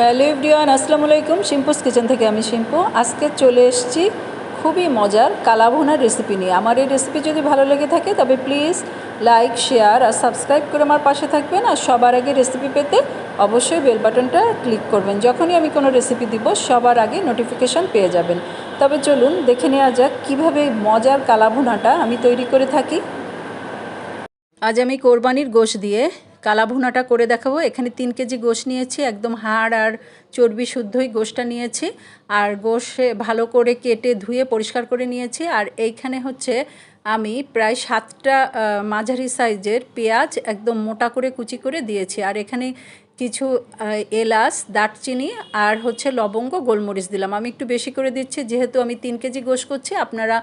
Hello everyone, আসসালামু আলাইকুম। শিম্পুস kitchen থেকে আমি শিম্পু। আজকে চলে এসেছি খুবই মজার কালাভুনার রেসিপি নিয়ে। আমার এই রেসিপি যদি ভালো লেগে থাকে, তবে প্লিজ লাইক, শেয়ার আর সাবস্ক্রাইব করে আমার পাশে থাকবেন। আর সবার আগে রেসিপি পেতে অবশ্যই বেল বাটনটা ক্লিক করবেন। যখনই আমি কোনো রেসিপি দিব, সবার আগে নোটিফিকেশান পেয়ে যাবেন। তবে চলুন দেখে নেওয়া যাক কীভাবে মজার কালাভুনাটা আমি তৈরি করে থাকি। আজ আমি কোরবানির গোশ দিয়ে কালা ভুনাটা করে দেখাবো। এখানে তিন কেজি গোশ নিয়েছি, একদম হাড় আর চর্বি শুদ্ধই গোশটা নিয়েছি। আর গোশে ভালো করে কেটে ধুয়ে পরিষ্কার করে নিয়েছি। আর এইখানে হচ্ছে আমি প্রায় সাতটা মাঝারি সাইজের পেঁয়াজ একদম মোটা করে কুচি করে দিয়েছি। আর এখানে কিছু এলাচ, দারচিনি আর হচ্ছে লবঙ্গ, গোলমরিচ দিলাম। আমি একটু বেশি করে দিচ্ছি, যেহেতু আমি তিন কেজি গোশ করছি, আপনারা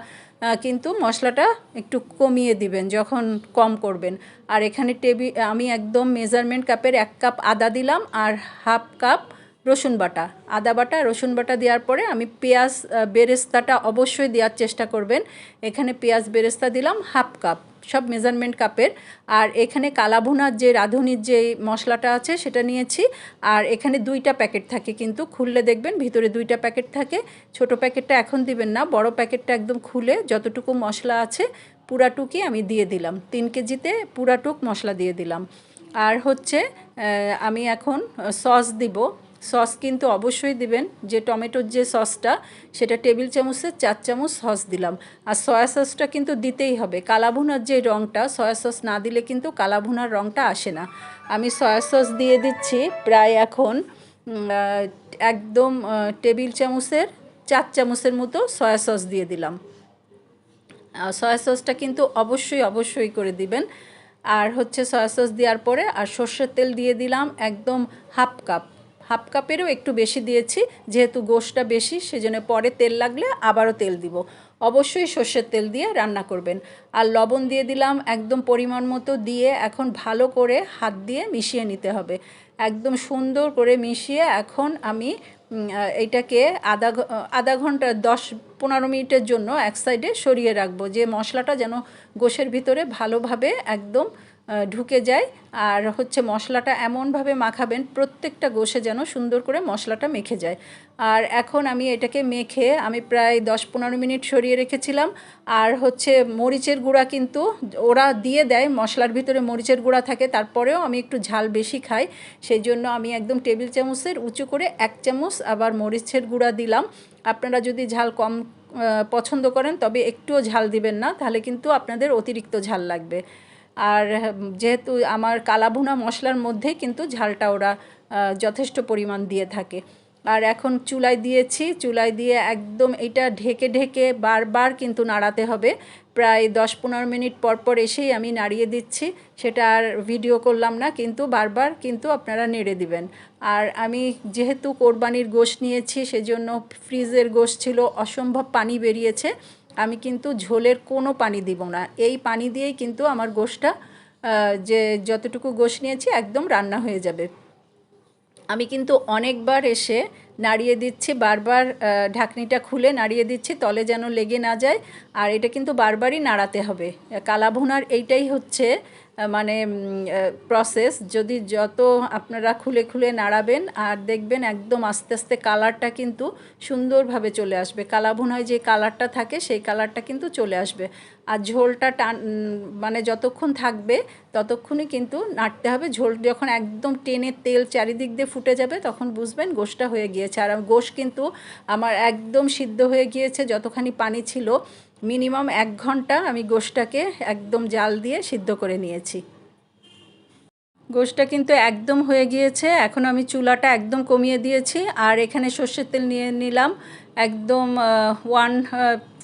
কিন্তু মশলাটা একটু কমিয়ে দিবেন, যখন কম করবেন। আর এখানে টেবি আমি একদম মেজারমেন্ট কাপের এক কাপ আদা দিলাম, আর হাফ কাপ রসুন বাটা, আদা বাটা, রসুন বাটা দেওয়ার পরে আমি পেঁয়াজ বেরেস্তাটা অবশ্যই দেওয়ার চেষ্টা করবেন। এখানে পেঁয়াজ বেরেস্তা দিলাম, হাফ কাপ, সব মেজারমেন্ট কাপের। আর এখানে কালাভুনার যে রাঁধুনির যে মশলাটা আছে সেটা নিয়েছি। আর এখানে দুইটা প্যাকেট থাকে কিন্তু, খুললে দেখবেন ভিতরে দুইটা প্যাকেট থাকে। ছোট প্যাকেটটা এখন দিবেন না, বড় প্যাকেটটা একদম খুলে যতটুকু মশলা আছে পুরাটুকি আমি দিয়ে দিলাম। তিন কেজিতে পুরাটুক মশলা দিয়ে দিলাম। আর হচ্ছে আমি এখন সস দিব। সস কিন্তু অবশ্যই দিবেন। যে টমেটোর যে সসটা, সেটা টেবিল চামচের চার চামচ সস দিলাম। আর সয়া সসটা কিন্তু দিতেই হবে। কালাভুনার যে রঙটা সয়া সস না দিলে কিন্তু কালাভুনার রঙটা আসে না। আমি সয়া সস দিয়ে দিচ্ছি প্রায় এখন একদম টেবিল চামচের চার চামচের মতো সয়া সস দিয়ে দিলাম। সয়া সসটা কিন্তু অবশ্যই অবশ্যই করে দিবেন। আর হচ্ছে সয়া সস দেওয়ার পরে আর সর্ষের তেল দিয়ে দিলাম একদম হাফ কাপ। হাফ কাপেরও একটু বেশি দিয়েছি। যেহেতু গোশটা বেশি, সেজন্য পরে তেল লাগলে আবারও তেল দিব। অবশ্যই সর্ষের তেল দিয়ে রান্না করবেন। আর লবণ দিয়ে দিলাম একদম পরিমাণ মতো দিয়ে এখন ভালো করে হাত দিয়ে মিশিয়ে নিতে হবে। একদম সুন্দর করে মিশিয়ে এখন আমি এইটাকে আধা আধা ঘণ্টা, দশ, পনেরো মিনিটের জন্য এক সাইডে সরিয়ে রাখব। যে মশলাটা যেন গোশের ভিতরে ভালোভাবে একদম ঢুকে যায়। আর হচ্ছে মশলাটা এমনভাবে মাখাবেন, প্রত্যেকটা গোষে যেন সুন্দর করে মশলাটা মেখে যায়। আর এখন আমি এটাকে মেখে আমি প্রায় দশ পনেরো মিনিট সরিয়ে রেখেছিলাম। আর হচ্ছে মরিচের গুঁড়া কিন্তু ওরা দিয়ে দেয়, মশলার ভিতরে মরিচের গুঁড়া থাকে, তারপরেও আমি একটু ঝাল বেশি খাই। সেই জন্য আমি একদম টেবিল চামচের উঁচু করে এক চামচ আবার মরিচের গুঁড়া দিলাম। আপনারা যদি ঝাল কম পছন্দ করেন, তবে একটুও ঝাল দিবেন না, তাহলে কিন্তু আপনাদের অতিরিক্ত ঝাল লাগবে। আর যেহেতু আমার কালাভুনা মশলার মধ্যেই কিন্তু ঝালটা ওরা যথেষ্ট পরিমাণ দিয়ে থাকে। আর এখন চুলায় দিয়েছি, চুলায় দিয়ে একদম এটা ঢেকে ঢেকে বারবার কিন্তু নাড়াতে হবে। প্রায় দশ পনেরো মিনিট পর পর এসেই আমি নাড়িয়ে দিচ্ছি, সেটা আর ভিডিও করলাম না, কিন্তু বারবার কিন্তু আপনারা নেড়ে দিবেন। আর আমি যেহেতু কোরবানির গোশ নিয়েছি, সেজন্য ফ্রিজের গোশ ছিল, অসম্ভব পানি বেরিয়েছে। আমি কিন্তু ঝোলের কোনো পানি দিব না। এই পানি দিয়েই কিন্তু আমার গোশটা যে যতটুকু গোশ নিয়েছি একদম রান্না হয়ে যাবে। আমি কিন্তু অনেকবার এসে নাড়িয়ে দিচ্ছি, বারবার ঢাকনিটা খুলে নাড়িয়ে দিচ্ছি, তলে যেন লেগে না যায়। আর এটা কিন্তু বারবারই নাড়াতে হবে। কালাভুনার এইটাই হচ্ছে মানে প্রসেস যদি যত আপনারা খুলে খুলে নাড়াবেন আর দেখবেন একদম আস্তে আস্তে কালারটা কিন্তু সুন্দরভাবে চলে আসবে। কালাভুনায় যে কালারটা থাকে সেই কালারটা কিন্তু চলে আসবে। আর ঝোলটা টান মানে যতক্ষণ থাকবে ততক্ষণই কিন্তু নাড়তে হবে। ঝোল যখন একদম টেনে তেল চারিদিক দিয়ে ফুটে যাবে তখন বুঝবেন গোশটা হয়ে গিয়েছে। আর গোশ কিন্তু আমার একদম সিদ্ধ হয়ে গিয়েছে, যতখানি পানি ছিল। মিনিমাম এক ঘণ্টা আমি গোশটাকে একদম জাল দিয়ে সিদ্ধ করে নিয়েছি। গোশটা কিন্তু একদম হয়ে গিয়েছে, এখন আমি চুলাটা একদম কমিয়ে দিয়েছি, আর এখানে সর্ষের তেল নিয়ে নিলাম, একদম ওয়ান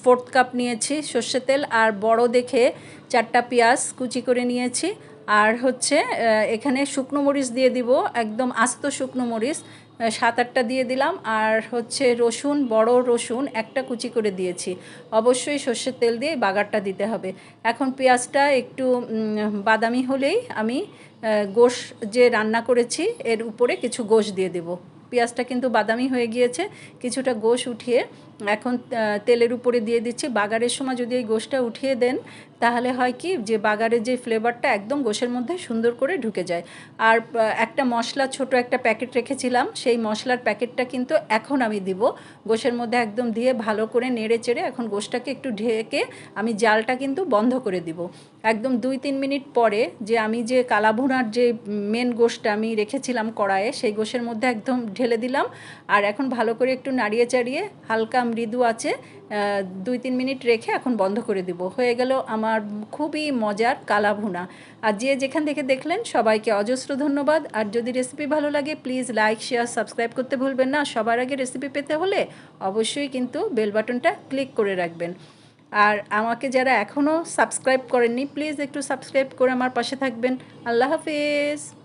ফোর্থ কাপ নিয়েছি সর্ষের তেল, আর বড় দেখে চারটা পেঁয়াজ কুচি করে নিয়েছি, আর হচ্ছে এখানে শুকনো মরিচ দিয়ে দিব, একদম আস্ত শুকনো মরিচ সাত আটটা দিয়ে দিলাম। আর হচ্ছে রসুন, বড় রসুন একটা কুচি করে দিয়েছি। অবশ্যই সর্ষের তেল দিয়ে বাগারটা দিতে হবে। এখন পেঁয়াজটা একটু বাদামি হলেই আমি গোশ যে রান্না করেছি, এর উপরে কিছু গোশ দিয়ে দেব। পেঁয়াজটা কিন্তু বাদামি হয়ে গিয়েছে। কিছুটা গোশ উঠিয়ে এখন তেলের উপরে দিয়ে দিচ্ছি। বাগারের সময় যদি এই গোশটা উঠিয়ে দেন তাহলে হয় কি যে বাগারের যে ফ্লেভারটা একদম গোশের মধ্যে সুন্দর করে ঢুকে যায়। আর একটা মশলা, ছোট একটা প্যাকেট রেখেছিলাম, সেই মশলার প্যাকেটটা কিন্তু এখন আমি দিব। গোশের মধ্যে একদম দিয়ে ভালো করে নেড়ে চেড়ে এখন গোশটাকে একটু ঢেকে আমি জালটা কিন্তু বন্ধ করে দিব। একদম দুই তিন মিনিট পরে যে আমি যে কালাভুনার যে মেন গোশটা আমি রেখেছিলাম কড়াইয়ে, সেই গোশের মধ্যে একদম ঢেলে দিলাম। আর এখন ভালো করে একটু নাড়িয়ে চাড়িয়ে হালকা মৃদু আছে দুই তিন মিনিট রেখে এখন বন্ধ করে দিব। হয়ে গেল আমার খুবই মজার কালা ভুনা আর যে যেখান থেকে দেখলেন, সবাইকে অজস্র ধন্যবাদ। আর যদি রেসিপি ভালো লাগে প্লিজ লাইক শেয়ার সাবস্ক্রাইব করতে ভুলবেন না। সবার আগে রেসিপি পেতে হলে অবশ্যই কিন্তু বেল বাটনটা ক্লিক করে রাখবেন। আর আমাকে যারা এখনও সাবস্ক্রাইব করেননি প্লিজ একটু সাবস্ক্রাইব করে আমার পাশে থাকবেন। আল্লাহ হাফিজ।